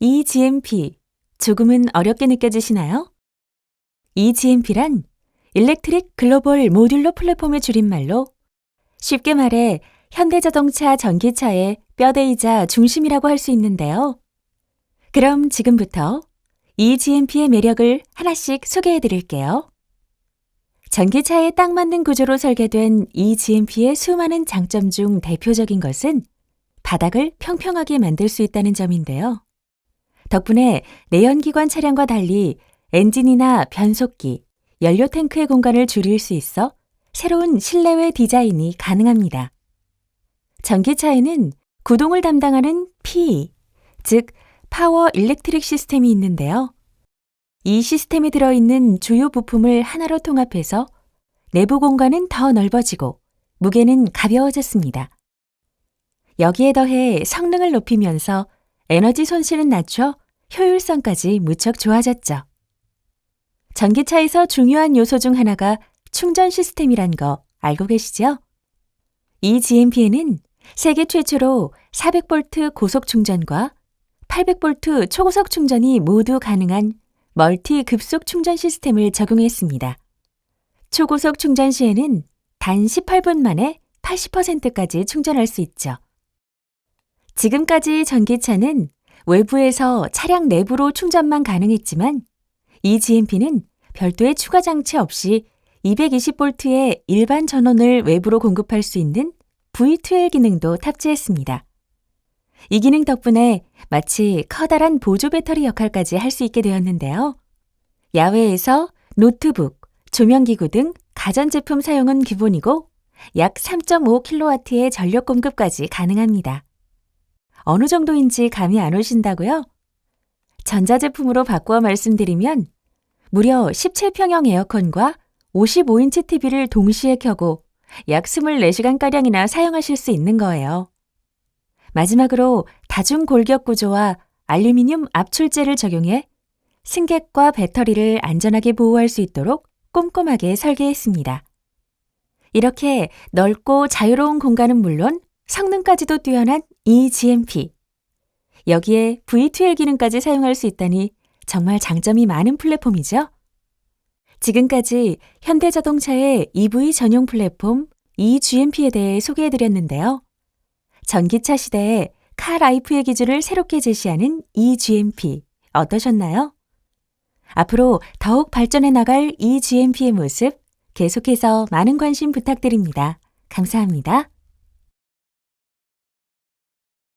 EGMP, 조금은 어렵게 느껴지시나요? EGMP란 일렉트릭 글로벌 모듈러 플랫폼의 줄임말로 쉽게 말해 현대자동차 전기차의 뼈대이자 중심이라고 할 수 있는데요. 그럼 지금부터 EGMP의 매력을 하나씩 소개해 드릴게요. 전기차에 딱 맞는 구조로 설계된 EGMP의 수많은 장점 중 대표적인 것은 바닥을 평평하게 만들 수 있다는 점인데요. 덕분에 내연기관 차량과 달리 엔진이나 변속기, 연료 탱크의 공간을 줄일 수 있어 새로운 실내외 디자인이 가능합니다. 전기차에는 구동을 담당하는 P, 즉 파워 일렉트릭 시스템이 있는데요. 이 시스템에 들어있는 주요 부품을 하나로 통합해서 내부 공간은 더 넓어지고 무게는 가벼워졌습니다. 여기에 더해 성능을 높이면서 에너지 손실은 낮춰 효율성까지 무척 좋아졌죠. 전기차에서 중요한 요소 중 하나가 충전 시스템이란 거 알고 계시죠? 이 GMP에는 세계 최초로 400V 고속 충전과 800V 초고속 충전이 모두 가능한 멀티 급속 충전 시스템을 적용했습니다. 초고속 충전 시에는 단 18분 만에 80%까지 충전할 수 있죠. 지금까지 전기차는 외부에서 차량 내부로 충전만 가능했지만 이 GMP는 별도의 추가 장치 없이 220V의 일반 전원을 외부로 공급할 수 있는 V2L 기능도 탑재했습니다. 이 기능 덕분에 마치 커다란 보조 배터리 역할까지 할 수 있게 되었는데요. 야외에서 노트북, 조명기구 등 가전제품 사용은 기본이고 약 3.5kW의 전력 공급까지 가능합니다. 어느 정도인지 감이 안 오신다고요? 전자제품으로 바꾸어 말씀드리면 무려 17평형 에어컨과 55인치 TV를 동시에 켜고 약 24시간가량이나 사용하실 수 있는 거예요. 마지막으로 다중 골격 구조와 알루미늄 압출제를 적용해 승객과 배터리를 안전하게 보호할 수 있도록 꼼꼼하게 설계했습니다. 이렇게 넓고 자유로운 공간은 물론 성능까지도 뛰어난 eGMP. 여기에 V2L 기능까지 사용할 수 있다니 정말 장점이 많은 플랫폼이죠. 지금까지 현대자동차의 EV 전용 플랫폼 eGMP에 대해 소개해드렸는데요. 전기차 시대에 카라이프의 기준을 새롭게 제시하는 eGMP 어떠셨나요? 앞으로 더욱 발전해 나갈 eGMP의 모습 계속해서 많은 관심 부탁드립니다. 감사합니다.